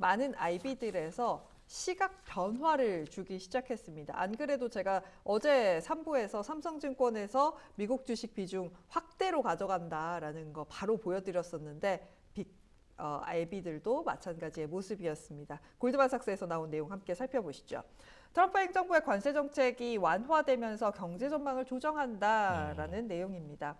많은 IB들에서 시각 변화를 주기 시작했습니다. 안 그래도 제가 어제 3부에서 삼성증권에서 미국 주식 비중 확대로 가져간다라는 거 바로 보여드렸었는데 빅 어, IB들도 마찬가지의 모습이었습니다. 골드만삭스에서 나온 내용 함께 살펴보시죠. 트럼프 행정부의 관세 정책이 완화되면서 경제 전망을 조정한다라는 내용입니다.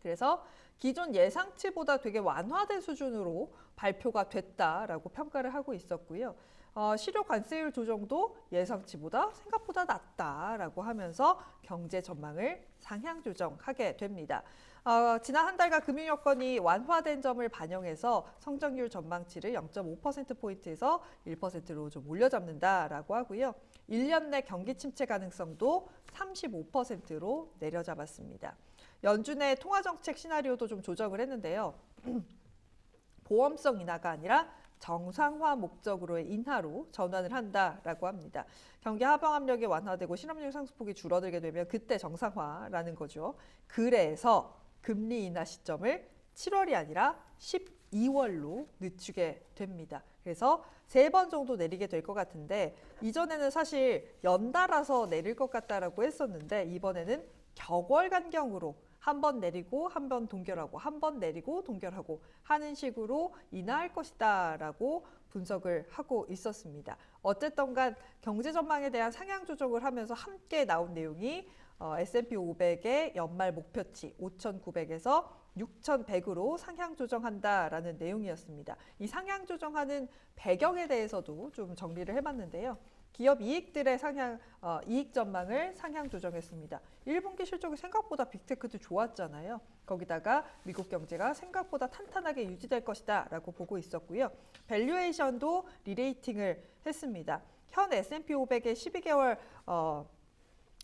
그래서 기존 예상치보다 되게 완화된 수준으로 발표가 됐다라고 평가를 하고 있었고요. 어, 실효 관세율 조정도 예상치보다 생각보다 낮다라고 하면서 경제 전망을 상향 조정하게 됩니다. 어, 지난 한 달간 금융 여건이 완화된 점을 반영해서 성장률 전망치를 0.5%포인트에서 1%로 좀 올려잡는다라고 하고요. 1년 내 경기 침체 가능성도 35%로 내려잡았습니다. 연준의 통화 정책 시나리오도 좀 조정을 했는데요. 보험성 인하가 아니라 정상화 목적으로의 인하로 전환을 한다라고 합니다. 경기 하방 압력이 완화되고 실업률 상승폭이 줄어들게 되면 그때 정상화라는 거죠. 그래서 금리 인하 시점을 7월이 아니라 12월로 늦추게 됩니다. 그래서 세 번 정도 내리게 될 것 같은데 이전에는 사실 연달아서 내릴 것 같다라고 했었는데 이번에는 격월 간격으로 한 번 내리고 한 번 동결하고 한 번 내리고 동결하고 하는 식으로 인하할 것이다 라고 분석을 하고 있었습니다. 어쨌든 간 경제 전망에 대한 상향 조정을 하면서 함께 나온 내용이 어, S&P 500의 연말 목표치 5,900에서 6,100으로 상향 조정한다라는 내용이었습니다. 이 상향 조정하는 배경에 대해서도 좀 정리를 해봤는데요. 기업 이익들의 상향 어, 이익 전망을 상향 조정했습니다. 1분기 실적이 생각보다 빅테크도 좋았잖아요. 거기다가 미국 경제가 생각보다 탄탄하게 유지될 것이다 라고 보고 있었고요. 밸류에이션도 리레이팅을 했습니다. 현 S&P 500의 12개월 어,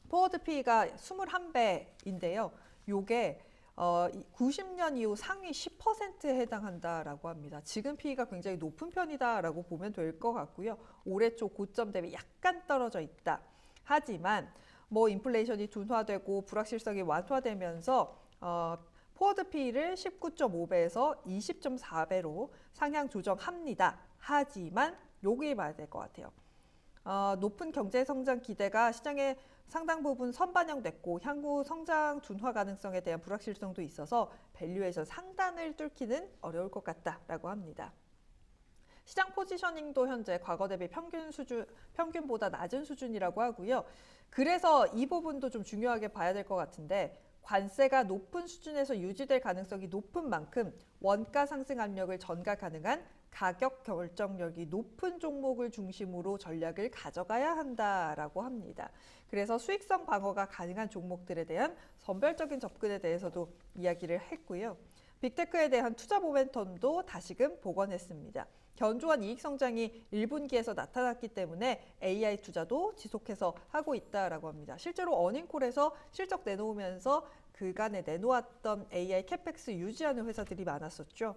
포워드 P가 21배인데요. 요게 어, 90년 이후 상위 10%에 해당한다라고 합니다. 지금 P가 굉장히 높은 편이다라고 보면 될 것 같고요. 올해 초 고점 대비 약간 떨어져 있다. 하지만 뭐 인플레이션이 둔화되고 불확실성이 완화되면서 어, 포워드 P를 19.5배에서 20.4배로 상향 조정합니다. 하지만 여기 봐야 될 것 같아요. 어, 높은 경제 성장 기대가 시장에 상당 부분 선반영됐고 향후 성장 둔화 가능성에 대한 불확실성도 있어서 밸류에이션 상단을 뚫기는 어려울 것 같다라고 합니다. 시장 포지셔닝도 현재 과거 대비 평균 수준 평균보다 낮은 수준이라고 하고요. 그래서 이 부분도 좀 중요하게 봐야 될 것 같은데 관세가 높은 수준에서 유지될 가능성이 높은 만큼 원가 상승 압력을 전가 가능한 가격 결정력이 높은 종목을 중심으로 전략을 가져가야 한다라고 합니다. 그래서 수익성 방어가 가능한 종목들에 대한 선별적인 접근에 대해서도 이야기를 했고요. 빅테크에 대한 투자 모멘텀도 다시금 복원했습니다. 견조한 이익 성장이 1분기에서 나타났기 때문에 AI 투자도 지속해서 하고 있다라고 합니다. 실제로 어닝콜에서 실적 내놓으면서 그간에 내놓았던 AI 캐펙스 유지하는 회사들이 많았었죠.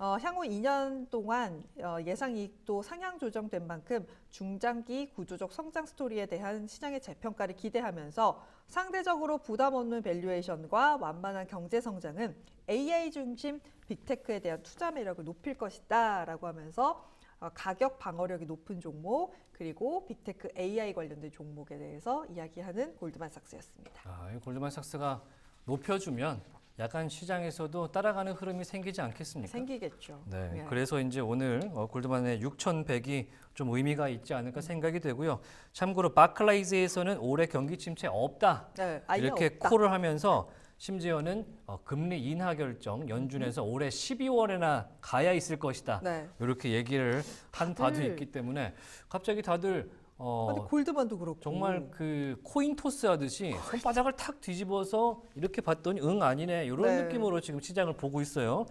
어, 향후 2년 동안 어, 예상 이익도 상향 조정된 만큼 중장기 구조적 성장 스토리에 대한 시장의 재평가를 기대하면서 상대적으로 부담 없는 밸류에이션과 완만한 경제 성장은 AI 중심 빅테크에 대한 투자 매력을 높일 것이다 라고 하면서 어, 가격 방어력이 높은 종목 그리고 빅테크 AI 관련된 종목에 대해서 이야기하는 골드만삭스였습니다. 아, 이 골드만삭스가 높여주면 약간 시장에서도 따라가는 흐름이 생기지 않겠습니까? 생기겠죠. 네, 네. 그래서 이제 오늘 어, 골드만의 6,100이 좀 의미가 있지 않을까 생각이 되고요. 참고로 바클라이즈에서는 올해 경기 침체 없다 네, 아예 이렇게 없다. 콜을 하면서 심지어는 어, 금리 인하 결정 연준에서 올해 12월에나 가야 있을 것이다. 네. 이렇게 얘기를 한 바도 다들- 있기 때문에 갑자기 다들 어, 아니 골드만도 그렇고 정말 그 코인 토스 하듯이 손바닥을 탁 뒤집어서 이렇게 봤더니 응 아니네 이런 네. 느낌으로 지금 시장을 보고 있어요.